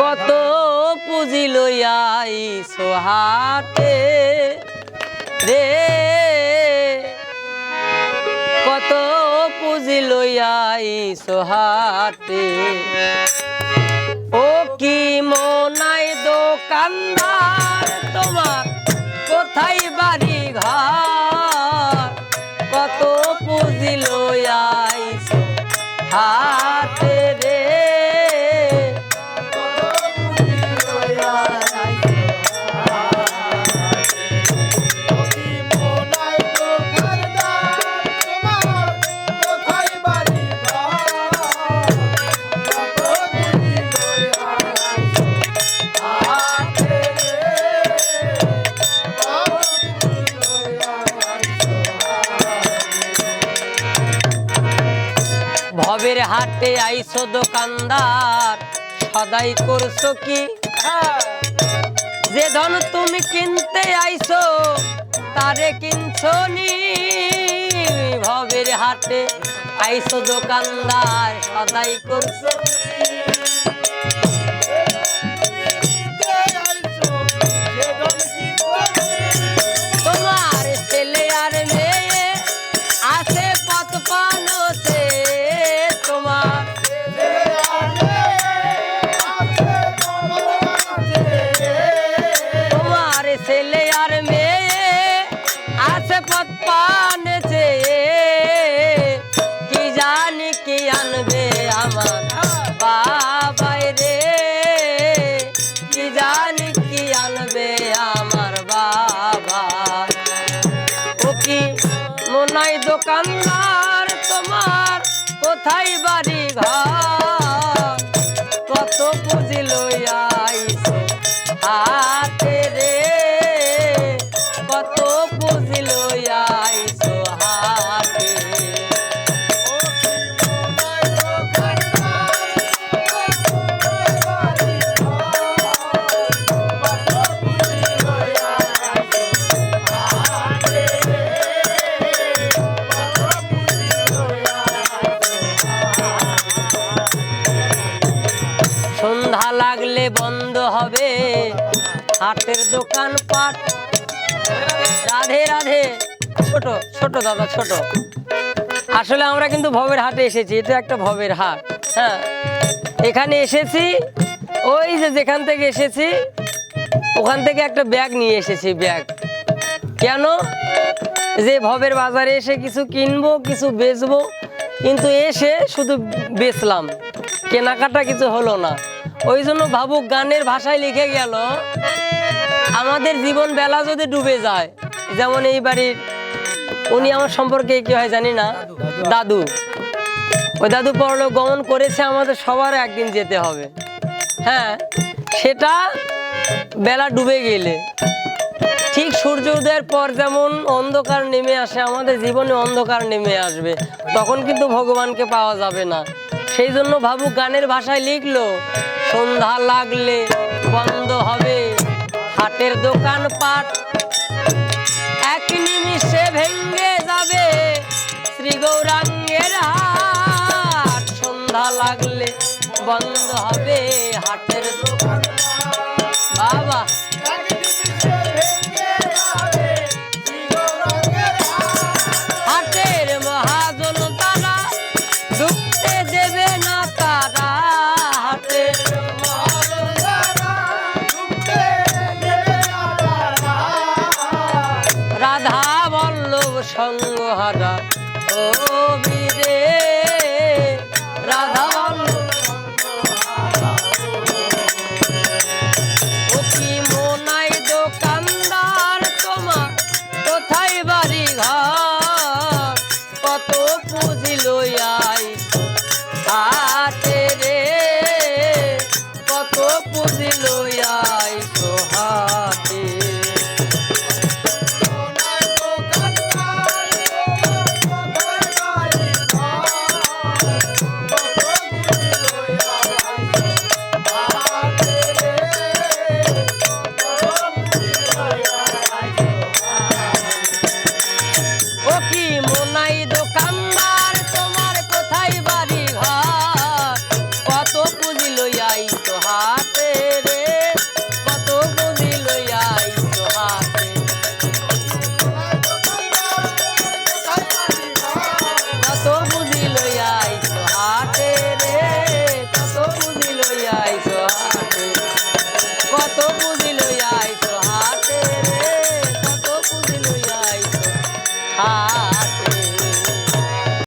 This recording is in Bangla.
কত পুঁজি লইয়াই সোহাতে। রে, কত পুঁজি লইয়াই সোহাতে। ও কি মনাই দোকানদার, তোমার কোথায় বাড়ি ঘর ভবের হাটে আইসো দোকানদার। সদাই করছ কি? যে ধন তুমি কিনতে আইসো, তারে কিনছো নি? ভবের হাটে আইসো দোকানদার, সদাই করছ আর মেয়ে আছে পথ পানছে কি জানি কি আনবে আমার বাবাই রে কি জানি কি আনবে আমার বাবা ও কি মনাই দোকানদার তোমার কোথায় বাড়ি ঘর সন্ধ্যা লাগলে বন্ধ হবে হাটের দোকান পাট রাধে রাধে। ছোট ছোট দাদা, ছোট। আসলে আমরা কিন্তু ভবের হাটে এসেছি এটা একটা ভবের হাট হ্যাঁ। এখানে এসেছি, ওই যে যেখান থেকে এসেছি, ওখান থেকে একটা ব্যাগ নিয়ে এসেছি, ব্যাগ। কেন? যে ভবের বাজারে এসে কিছু কিনবো, কিছু বেচবো, কিন্তু এসে শুধু বেচলাম। কেনাকাটা কিছু হলো না। ওই জন্য ভাবুক গানের ভাষায় লিখে গেল আমাদের জীবন বেলা যদি ডুবে যায়, যেমন এই বাড়ির, উনি আমার সম্পর্কে কি হয় জানি না? দাদু। ওই দাদু পরলোক গমন করেছে, আমাদের সবার একদিন যেতে হবে। হ্যাঁ সেটা বেলা ডুবে গেলে। ঠিক সূর্য উদয়ের পর যেমন অন্ধকার নেমে আসে, আমাদের জীবনে অন্ধকার নেমে আসবে, তখন কিন্তু ভগবানকে পাওয়া যাবে না। সেই জন্য ভাবুক গানের ভাষায় লিখলো, সন্ধ্যা লাগলে হাটের দোকান পাট এক নিমিষে ভেঙ্গে যাবে শ্রী গৌরাঙ্গের হাট। সন্ধ্যা লাগলে বন্ধ হবে হাটের সঙ্গহারা ও